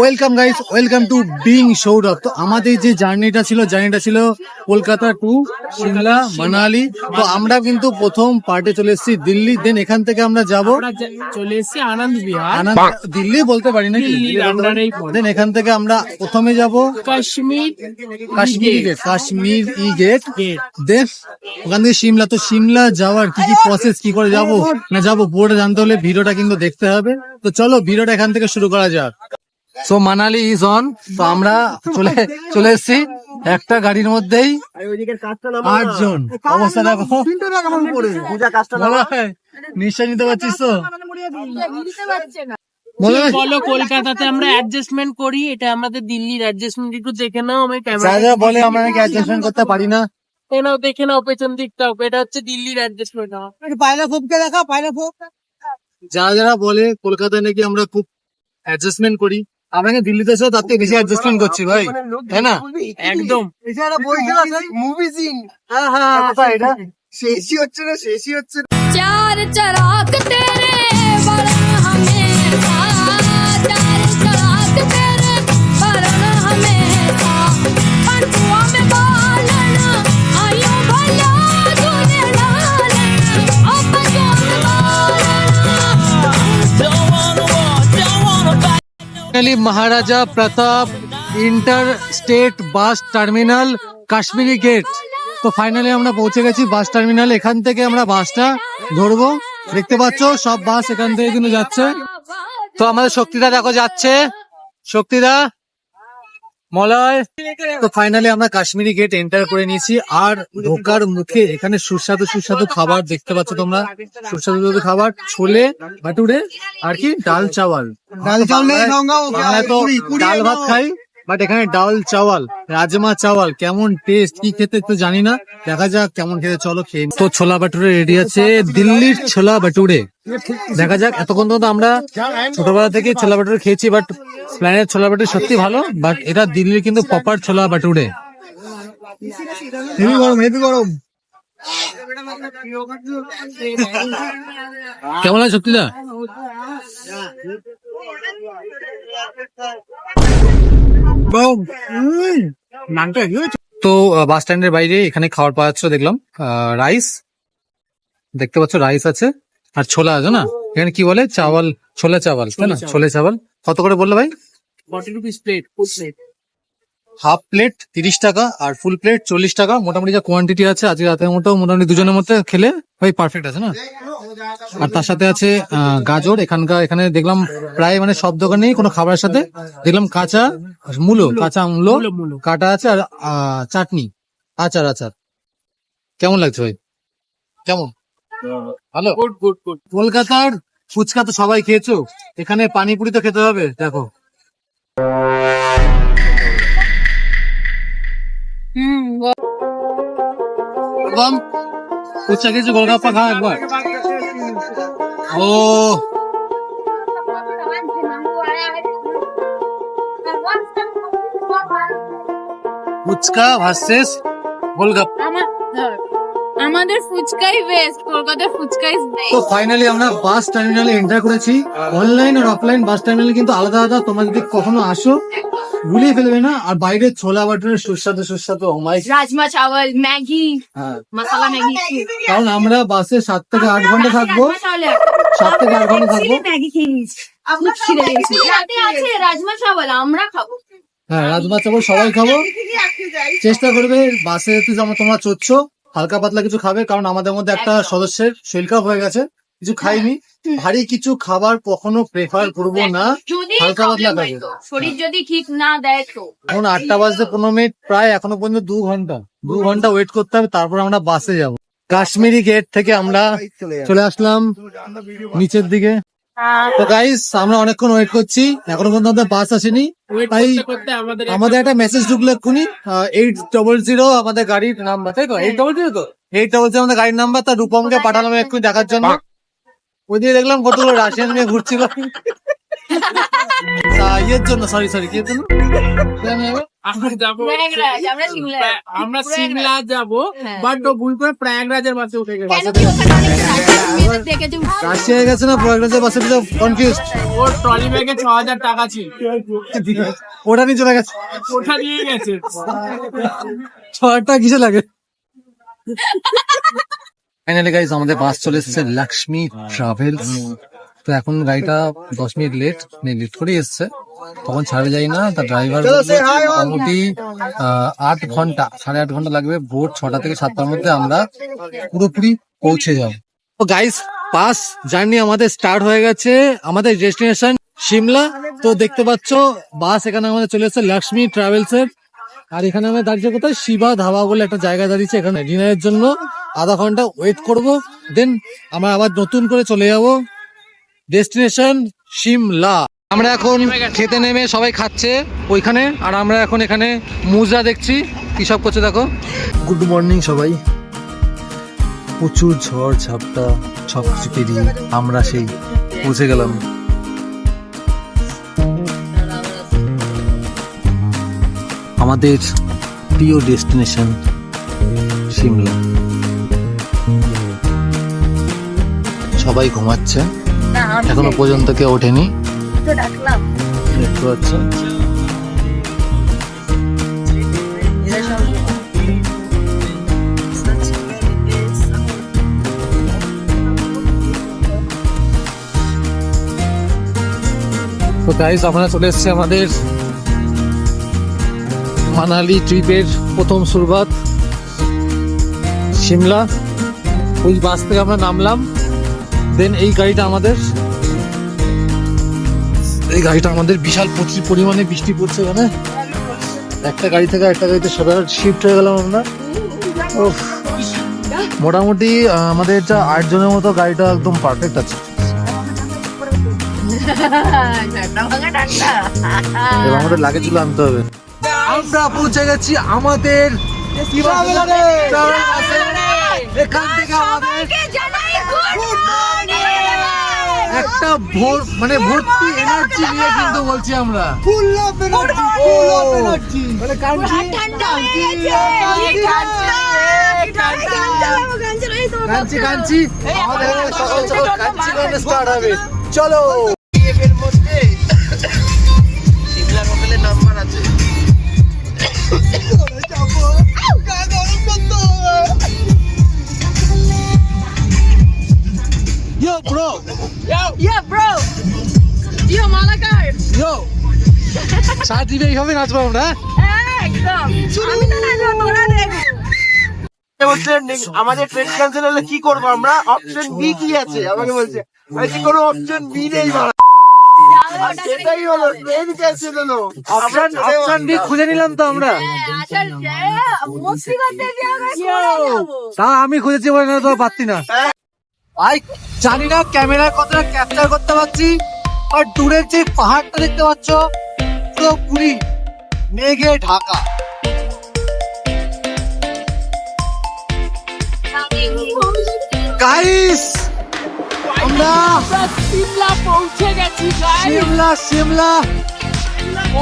Welcome guys welcome to being Sourav তো আমাদের যে জার্নিটা ছিল জার্নিটা ছিল কলকাতা টু সিমলা মানালি। তো আমরা কিন্তু প্রথম পার্টে চলে এসেছি। দিল্লি দেন এখান থেকে আমরা যাব। চলে এসেছি আনন্দ বিহার। আনন্দ দিল্লি বলতে পারি পড়ে। দেন এখান থেকে আমরা প্রথমে যাব কাশ্মীর কাশ্মীর গেট কাশ্মীর ই গেট গেট দেন ওখান থেকে সিমলা। তো সিমলা যাওয়ার কি কি প্রসেস কি করে যাব? না যাব পুরোটা জানতে হলে ভিডিওটা কিন্তু দেখতে হবে। তো চলো ভিডিওটা এখান থেকে শুরু করা যাক। সো মানালি ইজ অন তো আমরা চলে চলে এসেছি। একটা গাড়ির মধ্যেই আট জন অবস্থা দেখো। নিশ্চয় নিতে পারছিস তো? বলো কলকাতাতে আমরা অ্যাডজাস্টমেন্ট করি। এটা আমাদের দিল্লির অ্যাডজাস্টমেন্ট একটু দেখে নাও আমি ক্যামেরা বলে আমরা নাকি অ্যাডজাস্টমেন্ট করতে পারি না। দেখে দেখে নাও পেছন দিকটা। এটা হচ্ছে দিল্লির অ্যাডজাস্টমেন্ট যারা যারা বলে কলকাতায় নাকি আমরা খুব অ্যাডজাস্টমেন্ট করি। আমরা নাকি দিল্লিতে এসে তার থেকে বেশি অ্যাডজাস্টমেন্ট করছি ভাই তাই না? একদম। মুভি সিন হ্যাঁ হ্যাঁ এটা শেষই হচ্ছে না শেষই হচ্ছে না। चार finally Maharaja Pratap inter state bus terminal Kashmiri gate তো ফাইনালি আমরা পৌঁছে গেছি বাস টার্মিনাল এখান থেকে আমরা বাসটা ধরবো। দেখতে পাচ্ছ, সব বাস এখান থেকে কিন্তু যাচ্ছে। তো আমাদের শক্তিদা দেখো যাচ্ছে। শক্তিদা মলয় তো ফাইনালি আমরা কাশ্মীরি গেট এন্টার করে নিয়েছি। আর ঢোকার মুখে এখানে সুস্বাদু সুস্বাদু খাবার দেখতে পাচ্ছ তোমরা। সুস্বাদু সুস্বাদু খাবার ছোলে ভাটুরে আর কি ডাল চাওয়াল। ডাল বাংলায় তো ডাল ভাত খাই বাট এখানে ডাল চাওয়াল রাজমা চাওয়াল কেমন টেস্ট কি খেতে তো জানি না। দেখা যাক কেমন খেতে চলো খেয়ে তো ছোলা বাটুরে রেডি আছে। দিল্লির ছোলা বাটুরে দেখা যাক এতক্ষণ তো আমরা ছোটবেলা থেকে ছোলা বাটুরে খেয়েছি বাট প্ল্যানের ছোলা বাটুরে সত্যি ভালো বাট এটা দিল্লির কিন্তু প্রপার ছোলা বাটুরে। হেভি গরম হেভি গরম। কেমন আছে সত্যি দা তো বাস স্ট্যান্ডের বাইরে এখানে খাবার পাওয়া যাচ্ছে দেখলাম। রাইস দেখতে পাচ্ছ রাইস আছে। আর ছোলা আছে না? এখানে কি বলে? চাওয়াল ছোলা চাওয়াল তাই না? ছোলা চাওয়াল। কত করে বলল ভাই? Forty rupees plate full plate half plate তিরিশ টাকা আর ফুল প্লেট চল্লিশ টাকা। মোটামুটি যা কোয়ান্টিটি আছে আজকে রাতের মতো মোটামুটি দুজনের মধ্যে খেলে ভাই পারফেক্ট আছে না? আর তার সাথে আছে গাজর। এখানকার এখানে দেখলাম প্রায় মানে সব দোকানেই কোনো খাবারের সাথে। দেখলাম কাঁচা মূলো কাঁচা মূলো। কাটা আছে আর চাটনি আচার আচার। কেমন লাগছে ভাই? কেমন? ভালো? গুড গুড গুড কলকাতার ফুচকা তো সবাই খেয়েছো। এখানে পানিপুরি তো খেতে হবে দেখো। হুম ফুচকা খেয়েছো গোলগাপ্পা খা একবার। ও। ফুচকা ভার্সেস গোলগাপ্পা আমার আমাদের ফুচকাই বেস্ট কলকাতার ফুচকাই তো ফাইনালি আমরা বাস টার্মিনালে এন্টার করেছি। অনলাইন আর অফলাইন বাস টার্মিনাল কিন্তু আলাদা আলাদা। তোমরা যদি কখনো আসো ভুলিয়ে ফেলবে না। আর বাইরে ছোলা বাটুরের সুস্বাদু সুস্বাদু oh রাজমা চাওয়াল ম্যাগি হ্যাঁ। মশলা ম্যাগি। কারণ আমরা বাসে সাত থেকে আট ঘণ্টা থাকব। তাহলে সাত থেকে আট ঘণ্টা থাকব। ম্যাগি খেয়ে নিয়েছি। আমরা রাতে আছে রাজমা চাওয়াল আমরা খাব। হ্যাঁ রাজমা চাবল সবাই খাব। চেষ্টা করবে বাসে যেতে যেমন তোমরা চড়ছ। হালকা পাতলা কিছু খাবে কারণ আমাদের মধ্যে একটা সদস্যের শরীর খারাপ হয়ে গেছে। কিছু খাইনি। ভারী কিছু খাবার কখনো প্রেফার করব না। হালকা পাতলা খাবে। শরীর যদি ঠিক না দেয় তো? এখন আটটা বাজতে পনেরো মিনিট প্রায় এখনও পর্যন্ত দু ঘণ্টা। দু ঘণ্টা ওয়েট করতে হবে তারপর আমরা বাসে যাব। কাশ্মীরি গেট থেকে আমরা চলে আসলাম নিচের দিকে। তো গাইস আমরা অনেকক্ষণ ওয়েট করছি। এখনও পর্যন্ত আমাদের বাস আসেনি। তাই আমাদের একটা মেসেজ ঢুকলো এক্ষুনি। এইট ডবল জিরো আমাদের গাড়ির নাম্বার তাই তো? এইট ডবল জিরো তো? এইট ডবল জিরো আমাদের গাড়ির নাম্বার তার রূপমকে পাঠালাম এক্ষুনি দেখার জন্য। ওই ওইদিকে দেখলাম কতগুলো রাশিয়ান মেয়ে ঘুরছিল তা ইয়ের জন্য সরি সরি কি জন্য? আমরা যাব আমরা সিমলা- যাব হ্যাঁ। বাট ও ভুল করে প্রয়াগরাজের বাসে উঠে গেছে। কেন কি ওখানে অনেক রাজস্থানী মেয়েদের দেখেছি রাশিয়ায় গেছে না প্রয়াগরাজের বাসে কনফিউজ ওর ট্রলি ব্যাগে ছ টাকা ছিল। ওটা নিয়ে চলে গেছে। ওটা দিয়ে গেছে। ছটা কিসে লাগে? ফাইনালি গাইজ আমাদের বাস চলে এসেছে লক্ষ্মী ট্রাভেলস তো এখন গাড়িটা দশ মিনিট লেট লেট করে এসছে। তখন ছাড়ে যাই না তার ড্রাইভার মোটামুটি আহ, আট ঘণ্টা সাড়ে আট ঘণ্টা লাগবে। ভোর ছটা থেকে সাতটার মধ্যে আমরা পুরোপুরি পৌঁছে যাব। তো গাইস পাস জার্নি আমাদের স্টার্ট হয়ে গেছে। আমাদের ডেস্টিনেশন সিমলা তো দেখতে পাচ্ছ বাস এখানে আমাদের চলে এসেছে লক্ষ্মী ট্রাভেলস এর। আর এখানে আমরা দাঁড়িয়েছে কোথায়? শিবা ধাবা বলে একটা জায়গা দাঁড়িয়েছে এখানে ডিনারের জন্য। আধা ঘণ্টা ওয়েট করব। দেন আমরা আবার নতুন করে চলে যাব। ডেস্টিনেশন সিমলা আমরা এখন খেতে নেমে সবাই খাচ্ছে ওইখানে। আর আমরা এখন এখানে মুজরা দেখছি। কি সব করছে দেখো। গুড মর্নিং সবাই। প্রচুর ঝড়, ঝাপটা। সব কিছু পেরিয়ে আমরা সেই পৌঁছে গেলাম। আমাদের প্রিয় ডেস্টিনেশন সিমলা। সবাই ঘুমাচ্ছে। এখনও পর্যন্ত কেউ ওঠেনি। তো ডাকলাম। দেখতে পাচ্ছেন? তো গাইস আমরা চলে এসেছি আমাদের মানালি ট্রিপের প্রথম শুরুয়াত সিমলা, ওই বাস থেকে আমরা নামলাম। দেন এই গাড়িটা আমাদের, এই গাড়িটা আমাদের বিশাল প্রচুর পরিমাণে বৃষ্টি পড়ছে এখানে। একটা গাড়ি থেকে একটা গাড়িতে সবাই শিফট হয়ে গেলাম আমরা। মোটামুটি আমাদের যা আট জনের মতো গাড়িটা একদম পারফেক্ট আছে। আমাদের লাগেজগুলো আনতে হবে। আমরা পৌঁছে গেছি আমাদের এখান থেকে আমাদের একটা ভোর মানে ভর্তি এনার্জি নিয়ে কিন্তু বলছি আমরা। Full of energy full of energy মানে কাঞ্চি কাঞ্চি কাঞ্চি আমাদের সকাল সকাল কাঞ্চি স্টার্ট হবে। চলো। বন্ধ yo bro Yeah, bro. Yo, Malakar yo সাত এইভাবে নাচবো আমরা একদম। আমি তো নাচবো তোরা দেখো আমাদের ট্রেন ক্যান্সেল হলে কি করব আমরা? অপশন বি কি আছে? আমাকে বলছে কোনো অপশন বি নেই সেটাই হলো ট্রেন ক্যান্সেল হলো অপশন অপশন বি খুঁজে নিলাম তো আমরা। আমরা সরে যাব। তা আমি খুঁজেছি বলে না তো পারতি না। ভাই জানি না ক্যামেরা কতটা ক্যাপচার করতে পারছি আর দূরের যে পাহাড়টা দেখতে পাচ্ছ পুরো পুরি মেঘে ঢাকা। গাইস আমরা সিমলা পৌঁছে গেছি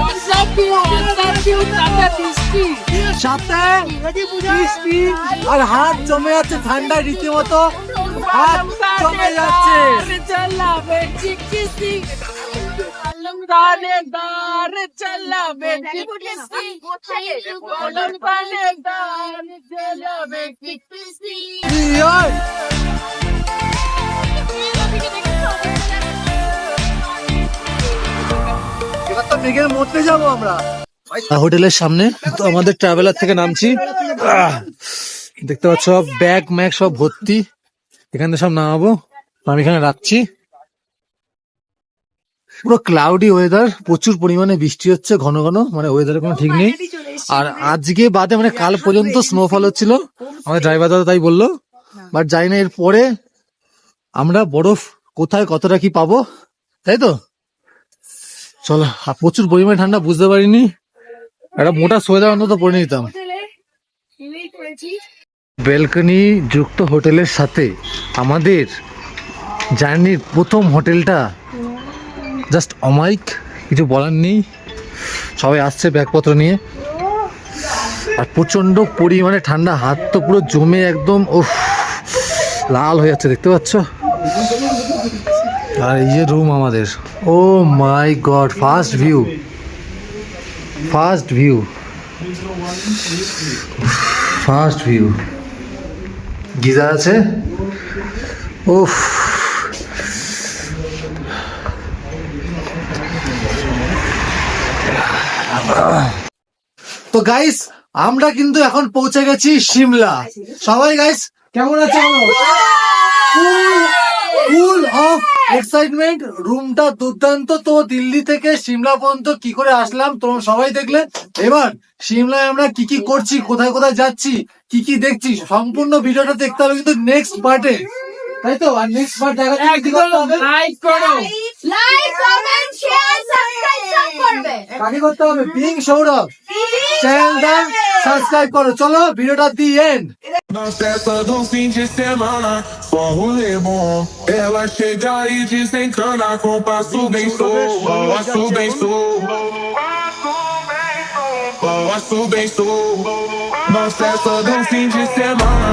অসাকি টাকা সাথে বৃষ্টি? আর হাত জমে যাচ্ছে ঠান্ডা রীতিমতো। হাত জমে যাচ্ছে। দানে দার চালাবে দার চালাবে চিকিসি ইয়োই! এবার তো মেঘের মধ্যে যাব আমরা। হোটেলের সামনে তো আমাদের ট্রাভেলার থেকে নামছি। দেখতে পাচ্ছ সব ব্যাগ ম্যাগ সব ভর্তি। এখান সব নামাবো। আমি এখানে রাখছি। পুরো ক্লাউডি ওয়েদার প্রচুর পরিমাণে বৃষ্টি হচ্ছে, ঘন ঘন। মানে ওয়েদারের কোনো ঠিক নেই। আর আজকে বাদে মানে কাল পর্যন্ত স্নোফল হচ্ছিল। আমাদের ড্রাইভার দাদা তাই বলল। বাট যাই না এরপরে আমরা বরফ কোথায়, কতটা কি পাবো। তাই তো? চলো প্রচুর পরিমাণে ঠান্ডা, বুঝতে পারিনি। একটা মোটা সোয়েদার অন্তত পরে নিতাম। ব্যালকনি যুক্ত হোটেলের সাথে আমাদের জার্নির প্রথম হোটেলটা জাস্ট অমাইক কিছু বলার নেই। সবাই আসছে ব্যাগপত্র নিয়ে। আর প্রচণ্ড পরিমাণে ঠান্ডা, হাত তো পুরো জমে একদম, উফ, লাল হয়ে যাচ্ছে, দেখতে পাচ্ছ? আর এই যে রুম আমাদের। ও my god first view first view first view geyser আছে? উফ তো গাইস আমরা কিন্তু এখন পৌঁছে গেছি সিমলা। সবাই গাইস কেমন আছে? ফুল অফ এক্সাইটমেন্ট রুমটা দুর্দান্ত। তো দিল্লি থেকে সিমলা পর্যন্ত কি করে আসলাম, তোমরা সবাই দেখলে। এবার সিমলায় আমরা কি কি করছি, কোথায় কোথায় যাচ্ছি, কি কি দেখছি, সম্পূর্ণ ভিডিওটা দেখতে হবে কিন্তু নেক্সট পার্টে তাই তো আর নেক্সট পার্ট দেখা যাচ্ছে কি করতে হবে? লাইক করো লাইক কমেন্ট শেয়ার সাবস্ক্রাইব সব করবে কাকে করতে হবে বিং সৌরভ চ্যানেলটা সাবস্ক্রাইব করো চলো ভিডিওটা the end Na festa do fim de semana, só rolê bom. Ela chega e desencana com passo bem solto. Passo bem solto. Passo bem solto. Na festa do fim de semana,